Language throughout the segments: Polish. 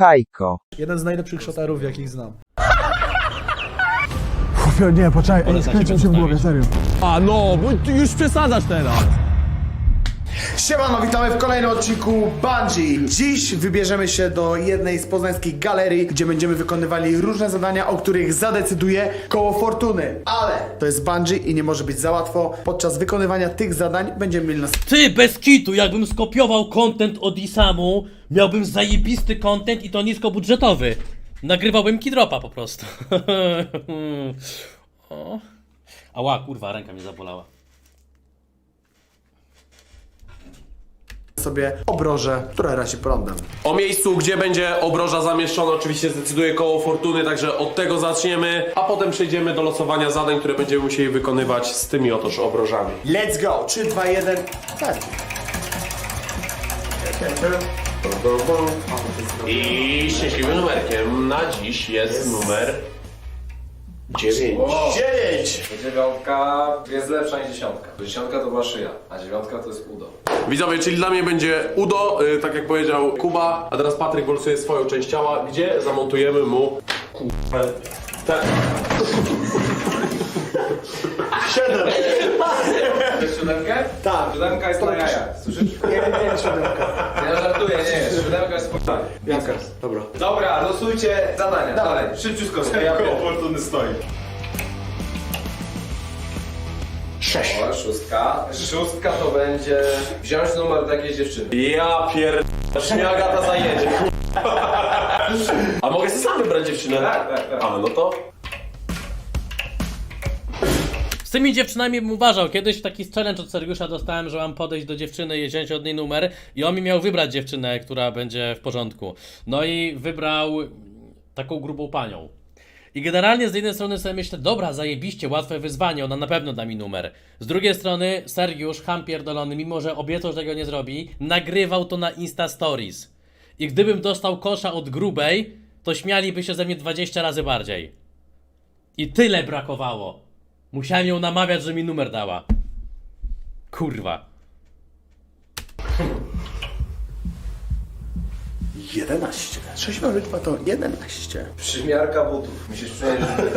Hajko. Jeden z najlepszych szotarów, jakich znam. Nie, poczekaj, ej, skręcam się w głowie, serio. A no, bo ty już przesadzasz teraz. Siemano, witamy w kolejnym odcinku Bungie. Dziś wybierzemy się do jednej z poznańskich galerii, gdzie będziemy wykonywali różne zadania, o których zadecyduje koło fortuny. Ale to jest Bungie i nie może być za łatwo. Podczas wykonywania tych zadań będziemy mieli nas Ty, bez kitu, jakbym skopiował content od Isamu, miałbym zajebisty content i to niskobudżetowy. Nagrywałbym kidropa po prostu. o. Ała, kurwa, ręka mnie zabolała. Sobie obroże, które razi prądem. O miejscu, gdzie będzie obroża zamieszczona, oczywiście zdecyduje koło fortuny, także od tego zaczniemy, a potem przejdziemy do losowania zadań, które będziemy musieli wykonywać z tymi otoż obrożami. Let's go! 3, 2, 1, tak. I szczęśliwym numerkiem na dziś jest numer 9. 9! Dziewiątka jest lepsza niż dziesiątka. Dziesiątka to była szyja, a dziewiątka to jest udo. Widzowie, czyli dla mnie będzie Udo, y, tak jak powiedział Kuba, a teraz Patryk wylosuje swoją część ciała, gdzie zamontujemy mu kurwa, te... Chcesz siódemkę? Tak. Siódemka jest na jaja, słyszysz? Nie, nie, siódemka. Ja żartuję, nie, siódemka jest spokojna. Jaka? Dobra. Dobra, losujcie zadania, dalej, szybciutko, ja koło fortuny stoi. Sześć. O, szóstka. Szóstka to będzie wziąć numer do jakiejś dziewczyny. Ja pier... Śmiaga ta zajedzie. A mogę sobie sam wybrać dziewczynę? Tak, tak, tak. A, no to... Z tymi dziewczynami bym uważał. Kiedyś taki challenge od Sergiusza dostałem, że mam podejść do dziewczyny i wziąć od niej numer i on mi miał wybrać dziewczynę, która będzie w porządku. No i wybrał taką grubą panią. I generalnie z jednej strony sobie myślę, dobra, zajebiście, łatwe wyzwanie, ona na pewno da mi numer. Z drugiej strony Sergiusz, ham pierdolony, mimo że obiecał, że tego nie zrobi, nagrywał to na Insta Stories. I gdybym dostał kosza od grubej, to śmialiby się ze mnie 20 razy bardziej. I tyle brakowało. Musiałem ją namawiać, że mi numer dała. Kurwa. 11. 6 mamy 2 to 11. Przymiarka butów, musisz buty.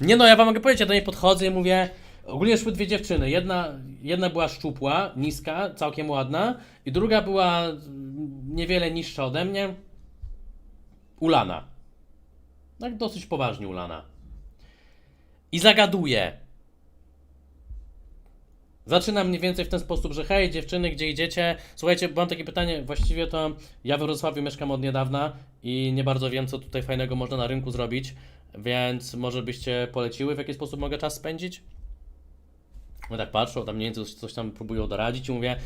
Nie no, ja wam mogę powiedzieć, ja do niej podchodzę i mówię. Ogólnie szły dwie dziewczyny. Jedna, jedna była szczupła, niska, całkiem ładna, i druga była niewiele niższa ode mnie. Ulana. Tak dosyć poważnie ulana. I zagaduję. Zaczynam mniej więcej w ten sposób, że hej dziewczyny, gdzie idziecie? Słuchajcie, mam takie pytanie, właściwie to ja we Wrocławiu mieszkam od niedawna i nie bardzo wiem, co tutaj fajnego można na rynku zrobić, więc może byście poleciły, w jaki sposób mogę czas spędzić? No tak patrzą, tam mniej więcej coś, coś tam próbują doradzić i mówię,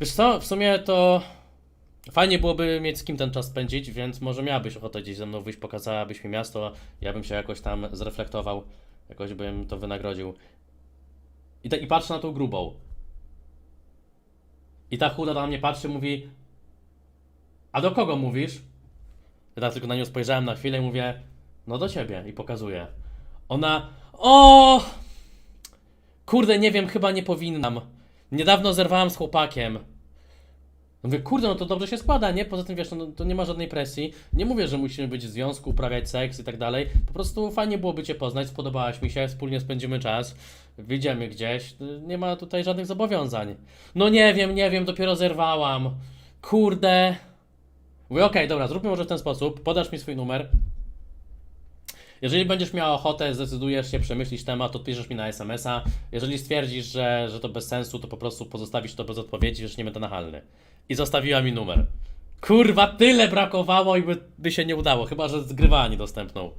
wiesz co, w sumie to fajnie byłoby mieć z kim ten czas spędzić, więc może miałabyś ochotę gdzieś ze mną wyjść, pokazałabyś mi miasto, ja bym się jakoś tam zreflektował, jakoś bym to wynagrodził. I, ta, I patrzę na tą grubą. I ta chuda na mnie patrzy, mówi A do kogo mówisz? Ja tak tylko na nią spojrzałem na chwilę i mówię No do ciebie i pokazuję. Ona O! Kurde, nie wiem, chyba nie powinnam. Niedawno zerwałam z chłopakiem. Mówię, kurde, no to dobrze się składa, nie? Poza tym, wiesz, no, to nie ma żadnej presji. Nie mówię, że musimy być w związku, uprawiać seks i tak dalej. Po prostu fajnie byłoby Cię poznać, spodobałaś mi się, wspólnie spędzimy czas, wyjdziemy gdzieś. Nie ma tutaj żadnych zobowiązań. No nie wiem, nie wiem, dopiero zerwałam. Kurde. Mówię, okej, dobra, zróbmy może w ten sposób. Podasz mi swój numer. Jeżeli będziesz miała ochotę, zdecydujesz się, przemyślisz temat, odpiszesz mi na SMS-a. Jeżeli stwierdzisz, że, że to bez sensu, to po prostu pozostawisz to bez odpowiedzi, że nie będę nachalny. I zostawiła mi numer. Kurwa, tyle brakowało i by, by się nie udało, chyba że zgrywała niedostępną.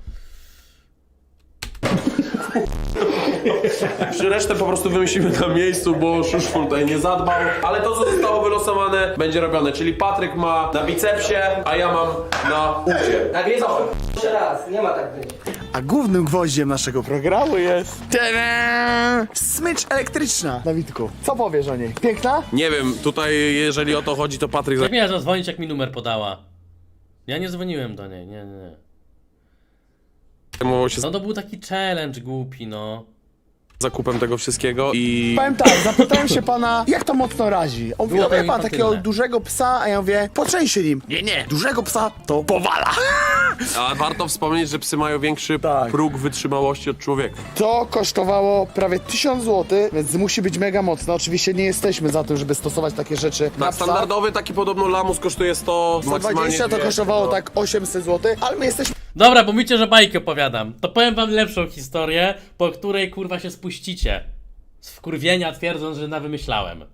Przy resztę po prostu wymyślimy na miejscu, bo Szuszful tutaj nie zadbał. Ale to, co zostało wylosowane, będzie robione. Czyli Patryk ma na bicepsie, a ja mam na udzie. Tak jest, jeszcze raz, nie ma tak być. A głównym gwoździem naszego programu jest... Tadam! Smycz elektryczna. Dawidku, co powiesz o niej? Piękna? Nie wiem, tutaj jeżeli o to chodzi, to Patryk... Jak miała zadzwonić, jak mi numer podała? Ja nie dzwoniłem do niej, nie, nie, nie. Zajmował się... No to był taki challenge głupi, no. zakupem tego wszystkiego i... Powiem tak, zapytałem się pana, jak to mocno razi. On mówi, Było no wie to pan, takiego infantylne. dużego psa, a ja mówię, poczęście nim. Nie, nie, dużego psa to powala. A warto wspomnieć, że psy mają większy Tak. próg wytrzymałości od człowieka. To kosztowało prawie 1000 zł, więc musi być mega mocno. Oczywiście nie jesteśmy za tym, żeby stosować takie rzeczy na Tak, psa. standardowy taki podobno lamus kosztuje 100, maksymalnie 120 to 200, kosztowało no. tak 800 zł, ale my jesteśmy Dobra, bo mówicie, że bajkę opowiadam. To powiem wam lepszą historię, po której kurwa się spuścicie. Z wkurwienia twierdząc, że na wymyślałem.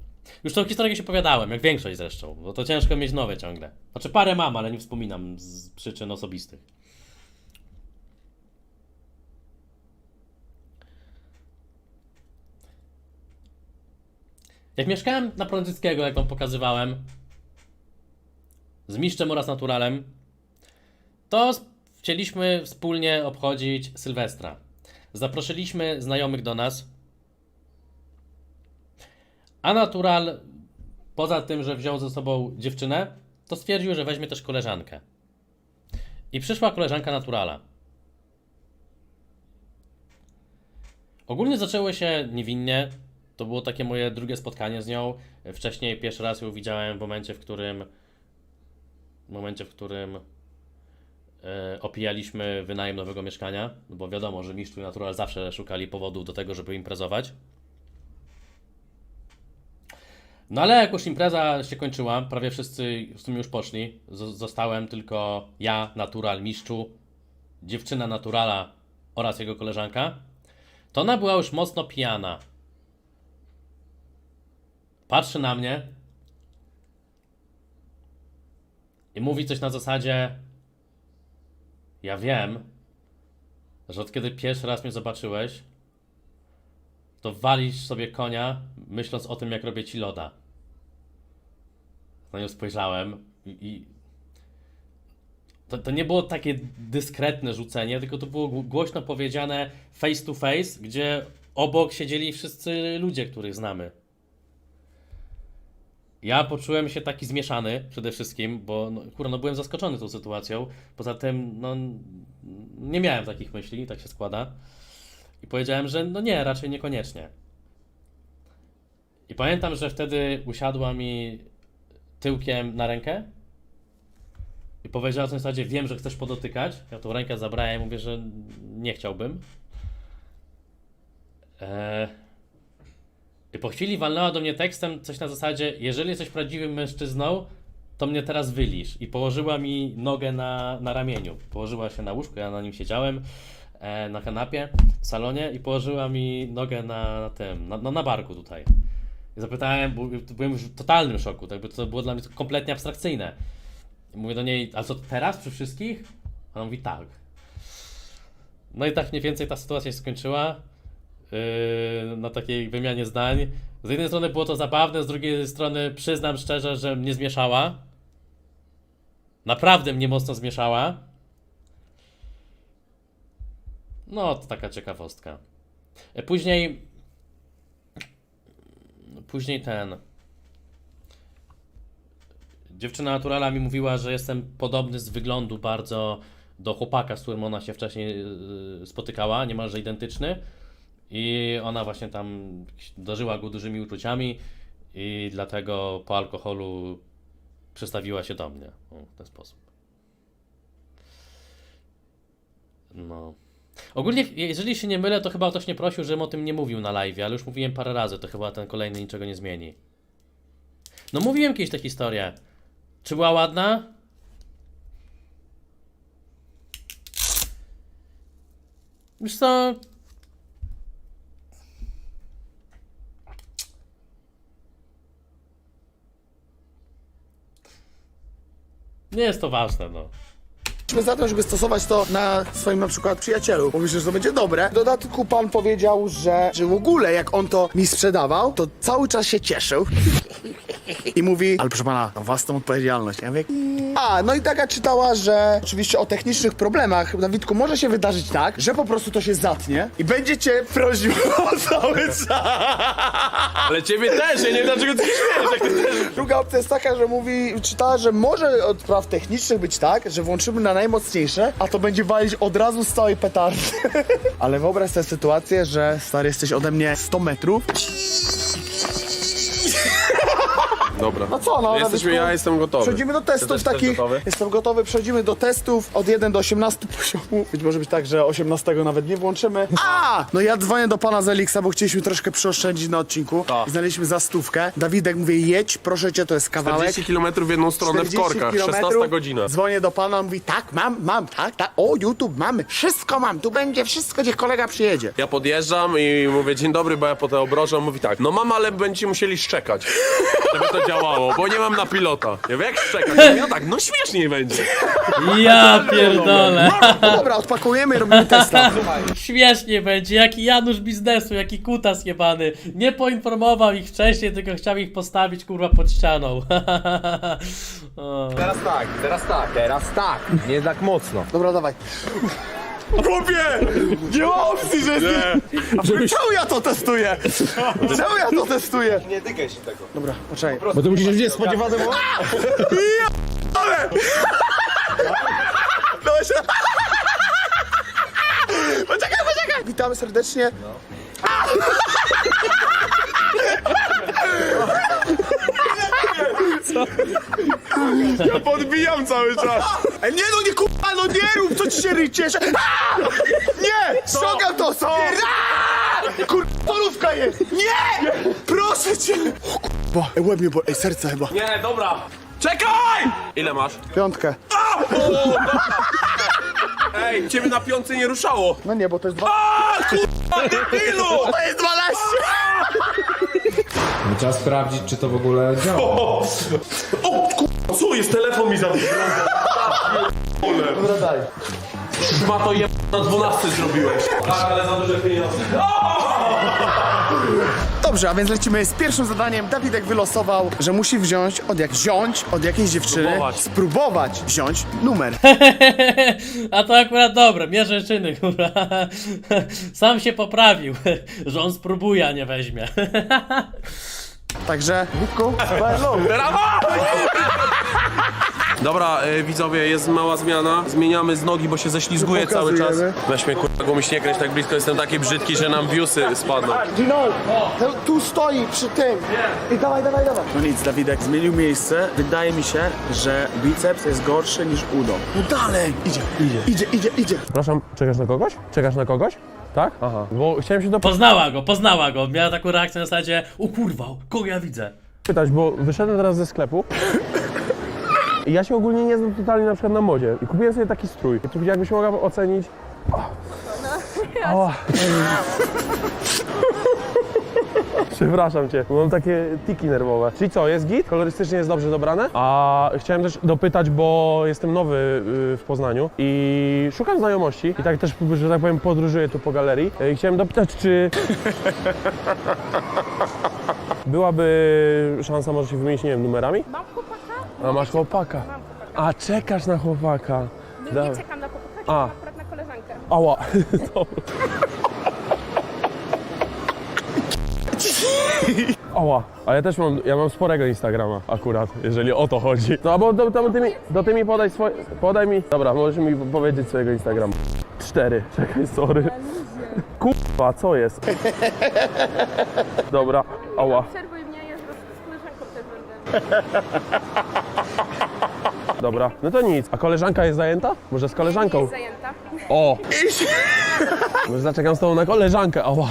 Już tą historię się opowiadałem, jak większość zresztą, bo to ciężko mieć nowe ciągle. Znaczy parę mam, ale nie wspominam z przyczyn osobistych. Jak mieszkałem na Prądzyckiego, jak wam pokazywałem, z Mistrzem oraz Naturalem, to chcieliśmy wspólnie obchodzić Sylwestra. Zaprosiliśmy znajomych do nas. A Natural, poza tym, że wziął ze sobą dziewczynę, to stwierdził, że weźmie też koleżankę. I przyszła koleżanka Naturala. Ogólnie zaczęło się niewinnie. To było takie moje drugie spotkanie z nią. Wcześniej pierwszy raz ją widziałem w momencie, w którym w momencie, w którym opijaliśmy wynajem nowego mieszkania, no bo wiadomo, że Mistrzu i Natural zawsze szukali powodów do tego, żeby imprezować. No ale jak już impreza się kończyła, prawie wszyscy w sumie już poszli, zostałem tylko ja, Natural, Mistrzu, dziewczyna Naturala oraz jego koleżanka, to ona była już mocno pijana. Patrzy na mnie i mówi coś na zasadzie ja wiem, że od kiedy pierwszy raz mnie zobaczyłeś, to walisz sobie konia, myśląc o tym, jak robię ci loda. Na nią spojrzałem i, i to, to nie było takie dyskretne rzucenie, tylko to było gł- głośno powiedziane face to face, gdzie obok siedzieli wszyscy ludzie, których znamy. Ja poczułem się taki zmieszany przede wszystkim, bo no, kurwa, no byłem zaskoczony tą sytuacją. Poza tym, no nie miałem takich myśli, tak się składa. I powiedziałem, że no nie, raczej niekoniecznie. I pamiętam, że wtedy usiadła mi tyłkiem na rękę i powiedziała w tej zasadzie, wiem, że chcesz podotykać. Ja tą rękę zabrałem i mówię, że nie chciałbym. Eee, i po chwili walnęła do mnie tekstem coś na zasadzie, jeżeli jesteś prawdziwym mężczyzną, to mnie teraz wylisz. I położyła mi nogę na, na ramieniu. Położyła się na łóżku, ja na nim siedziałem, e, na kanapie w salonie i położyła mi nogę na, na tym, na, na barku tutaj. I zapytałem, byłem już w totalnym szoku, tak, bo to było dla mnie kompletnie abstrakcyjne. I mówię do niej, a co teraz przy wszystkich? Ona mówi tak. No i tak mniej więcej ta sytuacja się skończyła na takiej wymianie zdań. Z jednej strony było to zabawne, z drugiej strony przyznam szczerze, że mnie zmieszała. Naprawdę mnie mocno zmieszała. No, to taka ciekawostka. E, Później. Później ten. Dziewczyna naturala mi mówiła, że jestem podobny z wyglądu bardzo do chłopaka, z którym ona się wcześniej yy, spotykała, niemalże identyczny. I ona właśnie tam darzyła go dużymi uczuciami i dlatego po alkoholu przestawiła się do mnie w ten sposób. No. Ogólnie, jeżeli się nie mylę, to chyba ktoś nie prosił, żebym o tym nie mówił na live, ale już mówiłem parę razy, to chyba ten kolejny niczego nie zmieni. No mówiłem kiedyś tę historię. Czy była ładna? Wiesz co? Nie jest to ważne, no. za to, żeby stosować to na swoim na przykład przyjacielu. Bo myślę, że to będzie dobre. W dodatku pan powiedział, że, że w ogóle jak on to mi sprzedawał, to cały czas się cieszył. I mówi, ale proszę pana, na własną odpowiedzialność. Ja mówię, a, no i taka czytała, że oczywiście o technicznych problemach, Dawidku, może się wydarzyć tak, że po prostu to się zatnie i będzie cię prosił o cały czas. Ale ciebie też, ja nie wiem dlaczego ty się śmiejesz, jak ty też Druga opcja jest taka, że mówi, czytała, że może od spraw technicznych być tak, że włączymy na najmocniejsze, a to będzie walić od razu z całej petardy. Ale wyobraź sobie sytuację, że stary jesteś ode mnie 100 metrów. Dobra. No co, no, Jesteśmy, Radysku? ja jestem gotowy. Przechodzimy do testów też takich. gotowy? Jestem gotowy, przechodzimy do testów od 1 do 18 poziomu. Być może być tak, że 18 nawet nie włączymy. A! No ja dzwonię do pana z Elixa, bo chcieliśmy troszkę przeoszczędzić na odcinku. Tak. Znaleźliśmy za stówkę. Dawidek mówi jedź, proszę cię, to jest kawałek. 40 km w jedną stronę w 40 korkach, kilometrów. 16 godzina. Dzwonię do pana, on mówi tak, mam, mam, tak, tak. O, YouTube mamy, wszystko mam, tu będzie wszystko, gdzie kolega przyjedzie. Ja podjeżdżam i mówię, dzień dobry, bo ja po te obrożę. On mówi tak, no mam, ale będziecie musieli szczekać, żeby to działało, bo nie mam na pilota. Ja mówię, jak szczekać? Ja mówię, no tak, no śmieszniej będzie. Ja pierdolę. No dobra, odpakujemy i robimy testa. Śmiesznie będzie, jaki Janusz biznesu, jaki kutas jebany. Nie poinformował ich wcześniej, tylko chciał ich postawić kurwa pod ścianą. o. Teraz tak, teraz tak, teraz tak. Nie tak mocno. Dobra, dawaj. Chłopie! Nie ma opcji, że nie. Żebyś... Czemu ja to testuję? Czemu ja to testuję? Nie tykaj się tego. Dobra, poczekaj. Bo ty musisz gdzieś spodziewany moment. Poczekaj, poczekaj! Witamy serdecznie. Ja podbijam cały czas. Ej, nie no, nie kurwa, no nie co się ryciesz? A! Nie! Ściągam to! Co? Kurwa, polówka jest! Nie! Proszę cię! O kurwa, ej, łeb mnie bo... Ej, serce chyba. Nie, dobra. Czekaj! Ile masz? Piątkę. Ej, ciebie na piątce nie ruszało. No nie, bo to jest dwa... A, kurwa, debilu! To jest 12! Trzeba sprawdzić, czy to w ogóle działa. O, kurwa, co jest? Telefon mi zabił. Dobra, daj. Chyba to je na 12 zrobiłeś. Tak, ale za duże pieniądze. Dobrze, a więc lecimy z pierwszym zadaniem. Dawidek wylosował, że musi wziąć od jak wziąć od jakiejś dziewczyny, Spróbować. spróbować wziąć numer. A to akurat dobre, mierze czyny, kurwa. Sam się poprawił, że on spróbuje, a nie weźmie. Także, Witku, hello. Brawo! Dobra, e, widzowie, jest mała zmiana. Zmieniamy z nogi, bo się ześlizguje cały czas. Pokazujemy. Weź mnie kurwa, gumiś nie kręć tak blisko, jestem taki brzydki, że nam viewsy spadną. Gino, to tu stoi przy tym. I dawaj, dawaj, dawaj. No nic, Dawidek zmienił miejsce. Wydaje mi się, że biceps jest gorszy niż udo. No dalej. Idzie, idzie, idzie, idzie, idzie. Przepraszam, czekasz na kogoś? Czekasz na kogoś? Tak? Aha. Bo chciałem się Poznała go, poznała go. Miała taką reakcję na zasadzie, o kurwa, kogo ja widzę? dopytać, bo wyszedłem teraz ze sklepu. Ja się ogólnie nie znam totalnie na przykład na modzie. I kupiłem sobie taki strój. I tu jakbyś mogła ocenić. Ała. Przepraszam cię, bo mam takie tiki nerwowe. Czyli co, jest git? Kolorystycznie jest dobrze dobrane? A chciałem też dopytać, bo jestem nowy y, w Poznaniu i szukam znajomości. I tak też, że tak powiem, podróżuję tu po galerii. I chciałem dopytać, czy byłaby szansa, może się wymienić, nie wiem, numerami? A masz chłopaka. Mam chłopaka. A czekasz na chłopaka. No nie czekam na chłopaka, A. czekam akurat na koleżankę. Ała. Dobra. Ała, a ja też mam, ja mam sporego Instagrama akurat, jeżeli o to chodzi. No bo do, do, ty, mi, do ty mi podaj swoje, podaj mi, dobra, możesz mi powiedzieć swojego Instagrama. Cztery, czekaj, sorry. Kurwa, co jest? Dobra, ała, Przerwuj mnie, ja z, z koleżanką też będę. Dobra. No to nic, a koleżanka jest zajęta? Może z koleżanką? Jest zajęta. O! Może zaczekam z tobą na koleżankę, ała.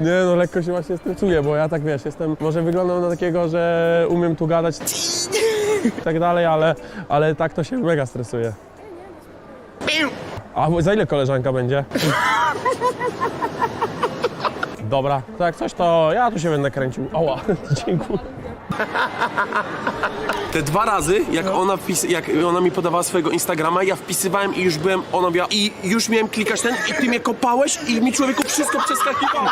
Nie no, lekko się właśnie stresuję, bo ja tak wiesz, jestem, może wyglądam na takiego, że umiem tu gadać i tak dalej, ale, ale tak to się mega stresuje. A za ile koleżanka będzie? Dobra, to jak coś, to ja tu się będę kręcił. Ała, dziękuję. Te dwa razy, jak ona, wpis, jak ona mi podawała swojego Instagrama, ja wpisywałem i już byłem, ona mówiła, i już miałem klikać ten i ty mnie kopałeś i mi człowieku wszystko przeskakiwało.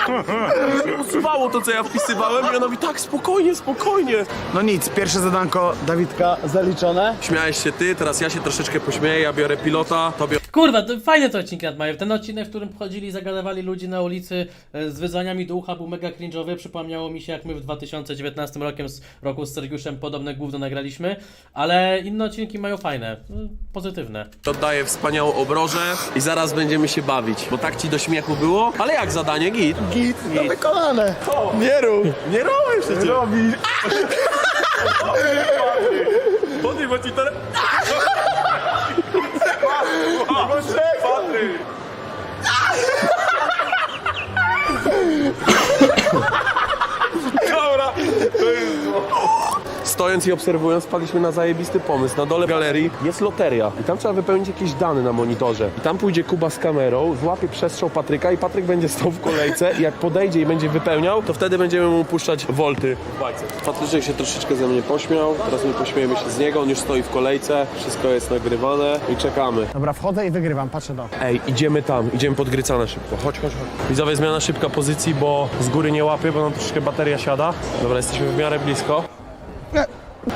Usuwało to, co ja wpisywałem i ona mówi, tak, spokojnie, spokojnie. No nic, pierwsze zadanko Dawidka zaliczone. Śmiałeś się ty, teraz ja się troszeczkę pośmieję, ja biorę pilota, tobie Kurwa, to fajne te odcinki nad mają. Ten odcinek, w którym chodzili i zagadywali ludzi na ulicy e, z wyzwaniami do ucha był mega cringe'owy. Przypomniało mi się, jak my w 2019 rokiem z roku z Sergiuszem podobne gówno nagraliśmy, ale inne odcinki mają fajne, no, pozytywne. Oddaję wspaniałą obrożę i zaraz będziemy się bawić, bo tak ci do śmiechu było. Ale jak zadanie, git? Git, no wykonane. Nie rób. Nie robię przecież. Robi. Podaj, bo ci teraz... Stojąc i obserwując, wpadliśmy na zajebisty pomysł. Na dole galerii jest loteria i tam trzeba wypełnić jakieś dane na monitorze. I tam pójdzie Kuba z kamerą, złapie przestrzał Patryka i Patryk będzie stał w kolejce i jak podejdzie i będzie wypełniał, to wtedy będziemy mu puszczać wolty w bajce. Patryczek się troszeczkę ze mnie pośmiał, teraz my pośmiejemy się z niego, on już stoi w kolejce, wszystko jest nagrywane i czekamy. Dobra, wchodzę i wygrywam, patrzę do. Ej, idziemy tam, idziemy pod Grycane szybko. Chodź, chodź, chodź. Widzowie, zmiana szybka pozycji, bo z góry nie łapie, bo nam troszkę bateria siada. Dobra, jesteśmy w miarę blisko.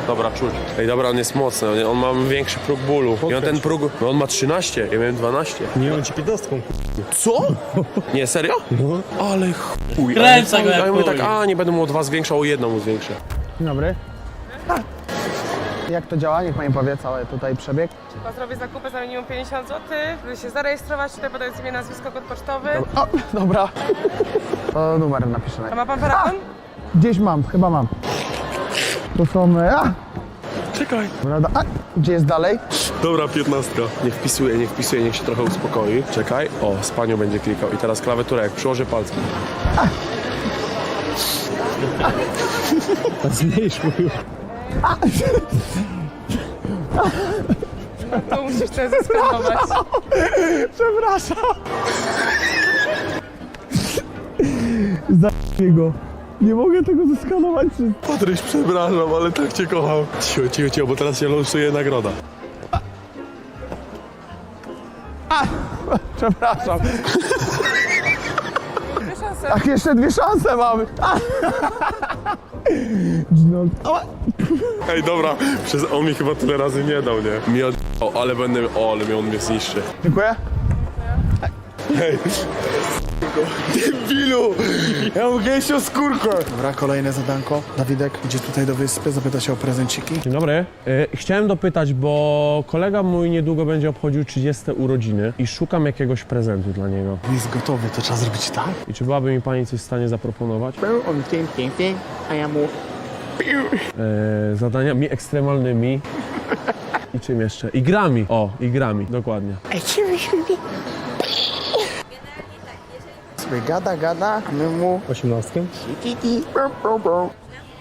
Dobra, czuć. Ej, dobra, on jest mocny, on- on ma większy próg bólu. I on ten próg, no on ma 13, ja miałem 12. Nie, on ci piedostką. Co? Nie, serio? Ale chuj. Kręca go jak ja mówię tak, a nie będę mu o dwa zwiększał, o jedną mu zwiększę. Dzień dobry. Jak to działa? Niech pani powie cały tutaj przebieg. Trzeba zrobić zakupy za minimum 50 zł, żeby się zarejestrować, tutaj podać imię, nazwisko, kod pocztowy. O, dobra. To numer napiszę. A ma pan telefon? Gdzieś mam, chyba mam. To są... A! Czekaj. Dobra, a, gdzie jest dalej? Dobra, piętnastka. Nie wpisuje, nie wpisuje, niech się trochę uspokoi. Czekaj. O, z panią będzie klikał. I teraz klawiaturę, jak przyłoży palce. Zmniejsz mu już. To musisz to zeskanować. Przepraszam. Zabiję go. Nie mogę tego zeskanować. Patryś, przepraszam, ale tak cię kocham. Cicho, cicho, cicho, bo teraz się losuje nagroda. Przepraszam. Dwie szanse. Ach, jeszcze dwie szanse mamy. A. No, Ej, dobra, przez, on mi chyba tyle razy nie dał, nie? Mi od... o, ale będę, o, ale mnie on mnie zniszczy. dziękuję. Hej, debilu! Ja mam gęsią skórkę! Dobra, kolejne zadanko. Dawidek idzie tutaj do wyspy, zapyta się o prezenciki. Dzień dobry. Y, Chciałem dopytać, bo kolega mój niedługo będzie obchodził 30 urodziny i szukam jakiegoś prezentu dla niego. Jest gotowy, to trzeba zrobić tak? I czy byłaby mi pani coś w stanie zaproponować? on tym pięknie, a ja mu E, zadaniami ekstremalnymi. I czym jeszcze? I grami. O, i grami, dokładnie. Sobie gada, gada, a my mu... Osiemnastkę?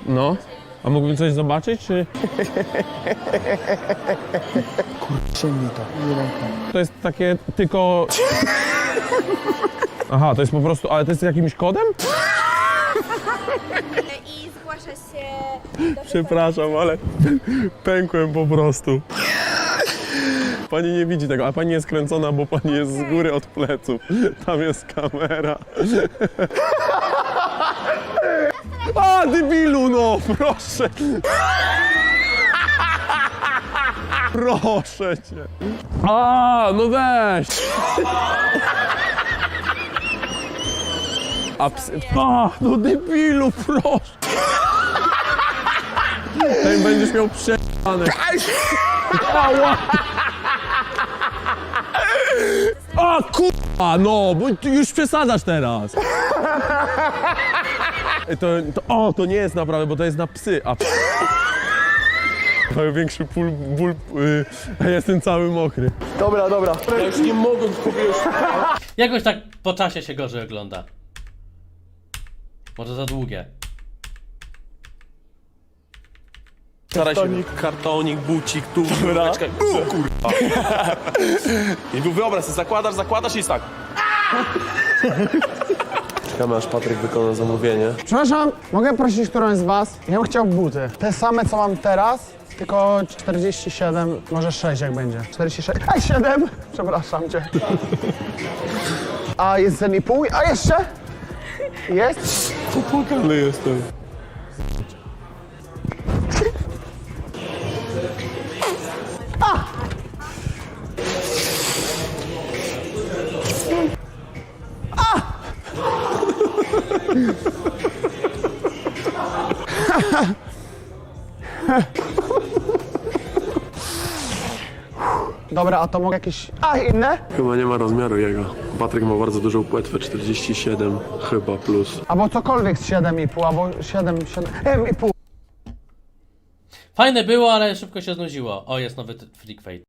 No. A mógłbym coś zobaczyć, czy... Sięgnij to. Nie ręką. To jest takie tylko... Aha, to jest po prostu... Ale to jest jakimś kodem? i zgłasza się do Przepraszam, ale pękłem po prostu. Pani nie widzi tego, a pani jest kręcona, bo pani jest z góry od pleców. Tam jest kamera. A, debilu, no, proszę. Proszę cię. A, no weź. A, ps- a no debilu, proszę. Ten będziesz miał przejane. Ała! A kurwa, no, bo ty już przesadzasz teraz. To, to, o, to nie jest naprawdę, bo to jest na psy, a psy... Mają większy pól, ból, yy, a jestem cały mokry. Dobra, dobra. Ja już nie mogę, kupię już... Jakoś tak po czasie się gorzej ogląda. Może za długie. Staraj się. Kartonik, bucik, tu, kureczka. U, kurwa. I był wyobraź sobie, zakładasz, zakładasz i jest tak. Czekamy aż Patryk wykona zamówienie. Przepraszam, mogę prosić którąś z was? Ja bym chciał buty. Te same, co mam teraz, tylko 47, może 6 jak będzie. 46, a 7! Przepraszam cię. A jest pół, a jeszcze? Jest? Popłakany jestem. Dobra, a to mogę jakieś... A, inne? Chyba nie ma rozmiaru jego. Patryk ma bardzo dużą płetwę, 47 chyba plus. Albo cokolwiek z 7,5, albo 7, 7... 7,5. Fajne było, ale szybko się znudziło. O, jest nowy t- Fate.